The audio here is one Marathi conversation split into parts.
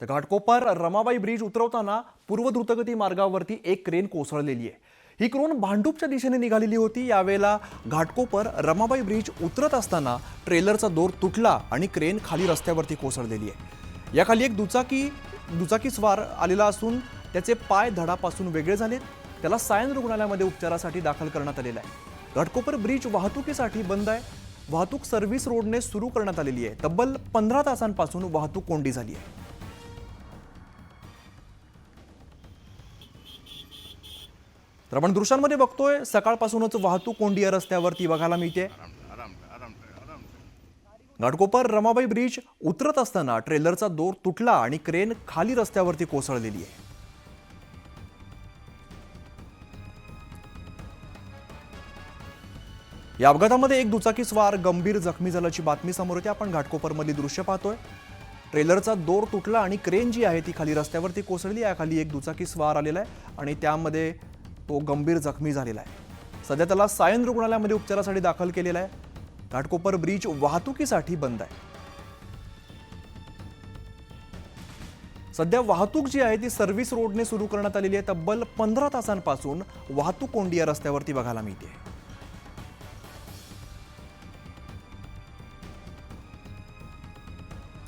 तर घाटकोपर रमाबाई ब्रिज उतरवताना पूर्व द्रुतगती मार्गावरती एक क्रेन कोसळलेली आहे. ही क्रेन भांडूपच्या दिशेने निघालेली होती. यावेळेला घाटकोपर रमाबाई ब्रिज उतरत असताना ट्रेलरचा दोर तुटला आणि क्रेन खाली रस्त्यावरती कोसळलेली आहे. याखाली एक दुचाकी दुचाकी स्वार आलेला असून त्याचे पाय धडापासून वेगळे झालेत. त्याला सायन रुग्णालयामध्ये उपचारासाठी दाखल करण्यात आलेला आहे. घाटकोपर ब्रिज वाहतुकीसाठी बंद आहे. वाहतूक सर्व्हिस रोडने सुरू करण्यात आलेली आहे. तब्बल पंधरा तासांपासून वाहतूक कोंडी झाली आहे. आपण दृश्यांमध्ये बघतोय सकाळपासूनच वाहतूक कोंडी या रस्त्यावरती बघायला मिळते. घाटकोपर रमाबाई ब्रिज उतरत असताना ट्रेलरचा दोर तुटला आणि क्रेन खाली रस्त्यावरती कोसळलेली आहे. या अपघातामध्ये एक दुचाकी स्वार गंभीर जखमी झाल्याची बातमी समोर येते. आपण घाटकोपरमधली दृश्य पाहतोय. ट्रेलरचा दोर तुटला आणि क्रेन जी आहे ती खाली रस्त्यावरती कोसळली. आहे खाली एक दुचाकी स्वार आलेला आहे आणि त्यामध्ये तो गंभीर जखमी झालेला आहे. सध्या त्याला सायन रुग्णालयामध्ये उपचारासाठी दाखल केलेला आहे. घाटकोपर ब्रिज वाहतुकीसाठी बंद आहे. सध्या वाहतूक जी आहे ती सर्व्हिस रोडने सुरू करण्यात आलेली आहे. तब्बल पंधरा तासांपासून वाहतूक कोंडी या रस्त्यावरती बघायला मिळते.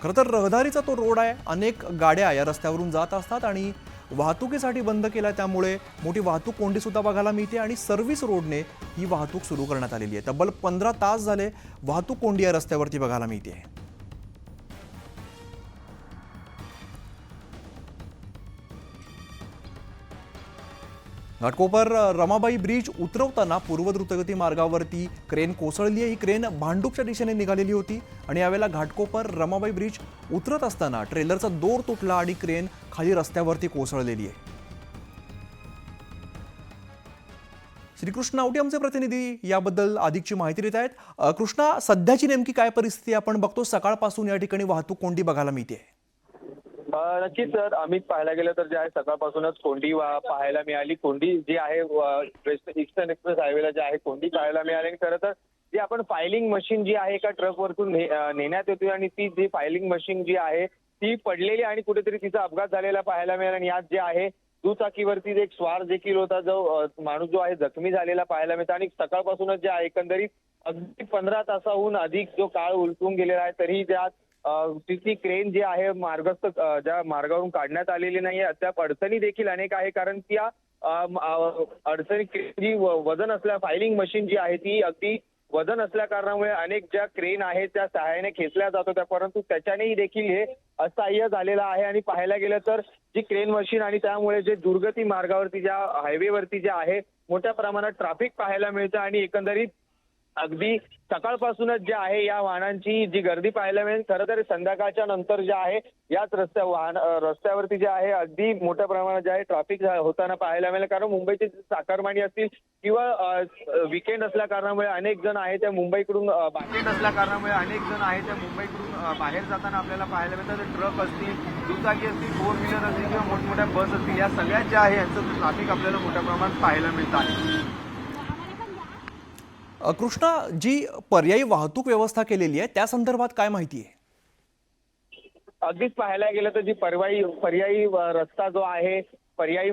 खरं तर रहदारीचा तो रोड आहे. अनेक गाड्या या रस्त्यावरून जात असतात आणि वाहतुकीसाठी बंद केला त्यामुळे मोठी वाहतूक कोंडी सुद्धा बघायला मिळते आणि सर्व्हिस रोडने ही वाहतूक सुरू करण्यात आलेली आहे. तब्बल पंधरा तास झाले वाहतूक कोंडी या रस्त्यावरती बघायला मिळते. घाटकोपर रमाबाई ब्रिज उतरवताना पूर्व द्रुतगती मार्गावरती क्रेन कोसळली आहे. ही क्रेन भांडूपच्या दिशेने निघालेली होती आणि यावेळेला घाटकोपर रमाबाई ब्रिज उतरत असताना ट्रेलरचा दोर तुटला आणि क्रेन खाली रस्त्यावरती कोसळलेली आहे. श्रीकृष्ण आवटी आमचे प्रतिनिधी याबद्दल अधिकची माहिती देत आहेत. कृष्णा सध्याची नेमकी काय परिस्थिती आपण बघतो. सकाळपासून या ठिकाणी वाहतूक कोंडी बघायला मिळते. नक्कीच सर. आम्ही पाहायला गेलं तर जे आहे सकाळपासूनच कोंडी वा- पाहायला मिळाली. कोंडी जी आहे वेस्ट- ईस्टर्न एक्सप्रेस हायवेला जे आहे कोंडी पाहायला मिळाली. आणि खरं तर जी आपण फायलिंग मशीन जी आहे एका ट्रकवरतून ने- नेण्यात येते आणि ती जी फायलिंग मशीन जी आहे ती पडलेली आणि कुठेतरी तिचा अपघात झालेला पाहायला मिळाला. आणि यात जे आहे दुचाकीवरती एक स्वार देखील होता जो माणूस जो आहे जखमी झालेला पाहायला मिळतो. आणि सकाळपासूनच जे आहे एकंदरीत अगदी पंधरा तासाहून अधिक जो काळ उलटून गेलेला आहे तरी त्यात तिची क्रेन जी आहे मार्गस्थ ज्या मार्गावरून काढण्यात आलेली नाही अद्याप अडचणी देखील अनेक आहे. कारण त्या अडचणी जी वजन असल्या फायलिंग मशीन जी आहे ती अगदी वजन असल्या कारणामुळे अनेक ज्या क्रेन आहेत त्या सहाय्याने खेचल्या जात होत्या. परंतु त्याच्यानेही देखील हे असह्य झालेलं आहे. आणि पाहायला गेलं तर जी क्रेन मशीन आणि त्यामुळे जे दुर्गती मार्गावरती ज्या हायवेवरती जे आहे मोठ्या प्रमाणात ट्रॅफिक पाहायला मिळतं आणि एकंदरीत अगदी सकाळपासूनच जे आहे या वाहनांची जी गर्दी पाहायला मिळेल खरं तर संध्याकाळच्या नंतर जे आहे याच रस्त्या वाहन रस्त्यावरती जे आहे अगदी मोठ्या प्रमाणात जे आहे ट्रॅफिक होताना पाहायला मिळेल. कारण मुंबईची जी चाकरमानी असतील किंवा विकेंड असल्या कारणामुळे अनेक जण आहे त्या मुंबईकडून बाहेर असल्या कारणामुळे अनेक जण आहे त्या मुंबईकडून बाहेर जाताना आपल्याला पाहायला मिळतात. ट्रक असतील दुचाकी असतील फोर व्हीलर असतील किंवा मोठमोठ्या बस असतील या सगळ्या ज्या आहे यांचं ट्रॅफिक आपल्याला मोठ्या प्रमाणात पाहायला मिळतं आहे. कृष्णा जी पर्यायी वाहतूक व्यवस्था केलेली आहे त्या संदर्भात काय माहिती आहे? अगदीच पाहायला गेलं तर जी पर्यायी पर्यायी रस्ता जो आहे पर्यायी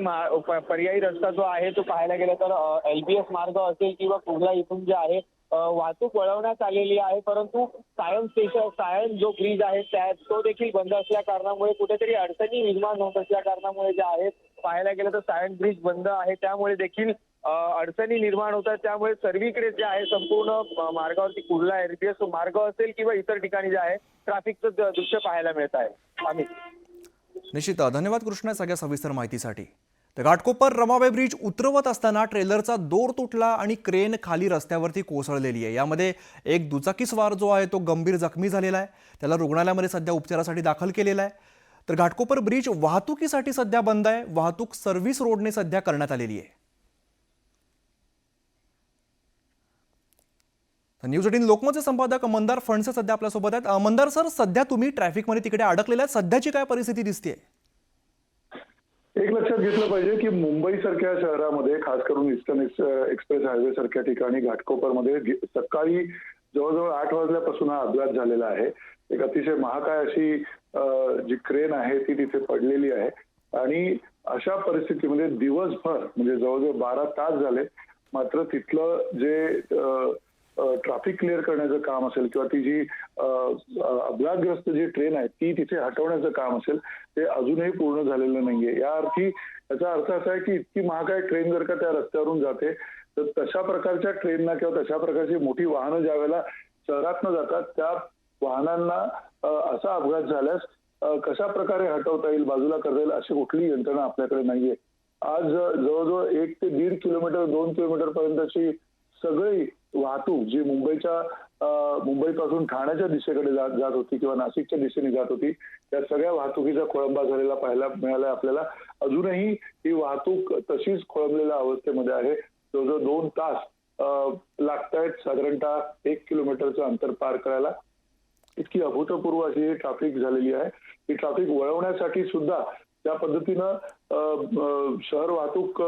पर्यायी रस्ता जो आहे तो पाहायला गेला तर एलबीएस मार्ग असेल किंवा कुर्ला इथून जे आहे वाहतूक वळवण्यात आलेली आहे परंतु सायन स्टेशन सायन जो ब्रिज आहे त्या तो देखील बंद असल्या कारणामुळे कुठेतरी अडचणी निर्माण होत असल्या कारणामुळे जे आहे पाहायला गेलं तर सायन ब्रिज बंद आहे. त्यामुळे देखील अडचणी निर्माण होतात त्यामुळे सर्वीकडे जे आहे संपूर्ण मार्गावरती कुर्ला एरबीएस मार्ग असेल किंवा इतर ठिकाणी जे आहे ट्रॅफिकचं दृश्य पाहायला मिळत आहे. आम्ही. निश्चित धन्यवाद कृष्णा सगळ्या सविस्तर माहितीसाठी. तर घाटकोपर रमाबाई ब्रिज उतरवत असताना ट्रेलरचा दोर तुटला आणि क्रेन खाली रस्त्यावरती कोसळलेली आहे. यामध्ये एक दुचाकी स्वार जो आहे तो गंभीर जखमी झालेला आहे. त्याला रुग्णालयामध्ये सध्या उपचारासाठी दाखल केलेला आहे. तर घाटकोपर ब्रिज वाहतुकीसाठी सध्या बंद आहे. वाहतूक सर्व्हिस रोडने सध्या करण्यात आलेली आहे. न्यूज एटीन लोकमतचे संपादक मंदार फणसे सध्या आपल्यासोबत आहेत. अं, मंदार सर सध्या तुम्ही ट्रॅफिकमध्ये तिकडे अडकलेल्या आहेत. सध्याची काय परिस्थिती दिसते एक लक्षात घेतलं पाहिजे की मुंबई सारख्या शहरामध्ये खास करून ईस्टर्न एक्सप्रेस हायवे सारख्या ठिकाणी घाटकोपरमध्ये मध्ये सकाळी जवळजवळ आठ वाजल्यापासून हा अपघात झालेला आहे. एक अतिशय महाकाय अशी जी क्रेन आहे ती तिथे पडलेली आहे. आणि अशा परिस्थितीमध्ये दिवसभर म्हणजे जवळजवळ बारा तास झाले मात्र तिथलं जे ट्रॅफिक क्लिअर करण्याचं काम असेल किंवा ती जी अपघातग्रस्त जी ट्रेन आहे ती तिथे हटवण्याचं काम असेल ते अजूनही पूर्ण झालेलं नाहीये. या अर्थी याचा अर्थ असा आहे की इतकी महागाय ट्रेन जर का त्या रस्त्यावरून जाते तर तशा प्रकारच्या ट्रेनना किंवा तशा प्रकारची मोठी वाहनं ज्या वेळेला शहरात जातात त्या वाहनांना असा अपघात झाल्यास कशा प्रकारे हटवता येईल बाजूला करता येईल अशी कुठलीही यंत्रणा आपल्याकडे नाहीये. आज जवळजवळ एक ते दीड किलोमीटर दोन किलोमीटर पर्यंतची सगळी वाहतूक जी मुंबईच्या मुंबईपासून ठाण्याच्या दिशेकडे जात जात होती किंवा नाशिकच्या दिशेने जात होती त्या सगळ्या वाहतुकीचा खोळंबा झालेला पाहायला मिळाला आपल्याला. अजूनही ही वाहतूक तशीच खोळंबलेल्या अवस्थेमध्ये आहे. जवळजवळ दोन तास लागतायत साधारणतः एक किलोमीटरचं अंतर पार करायला. इतकी अभूतपूर्व अशी ही ट्रॅफिक झालेली आहे. ही ट्रॅफिक वळवण्यासाठी सुद्धा त्या पद्धतीनं अ, शहर वाहतूक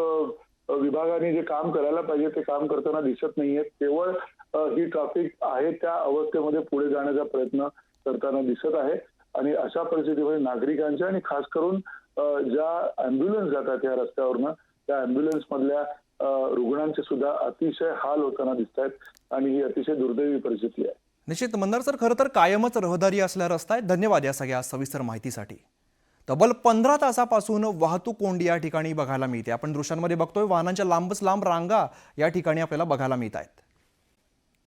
विभागाने जे काम करायला पाहिजे ते काम करताना दिसत नाहीये केवळ ही ट्रॅफिक आहे त्या अवस्थेमध्ये पुढे जाण्याचा प्रयत्न करताना दिसत आहे. आणि अशा परिस्थितीमध्ये नागरिकांच्या आणि खास करून ज्या अँब्युलन्स जातात या रस्त्यावरनं त्या अँब्युलन्स मधल्या रुग्णांचे सुद्धा अतिशय हाल होताना दिसत आहेत आणि ही अतिशय दुर्दैवी परिस्थिती आहे. निश्चित. मंदार सर खरं तर कायमच रहदारी असल्या रस्ता आहे धन्यवाद या सगळ्या सविस्तर माहितीसाठी. तब्बल पंधरा तासापासून वाहतूक कोंडी या ठिकाणी बघायला मिळते. आपण दृश्यांमध्ये बघतोय वाहनांच्या लांबच लांब रांगा या ठिकाणी आपल्याला बघायला मिळत आहेत.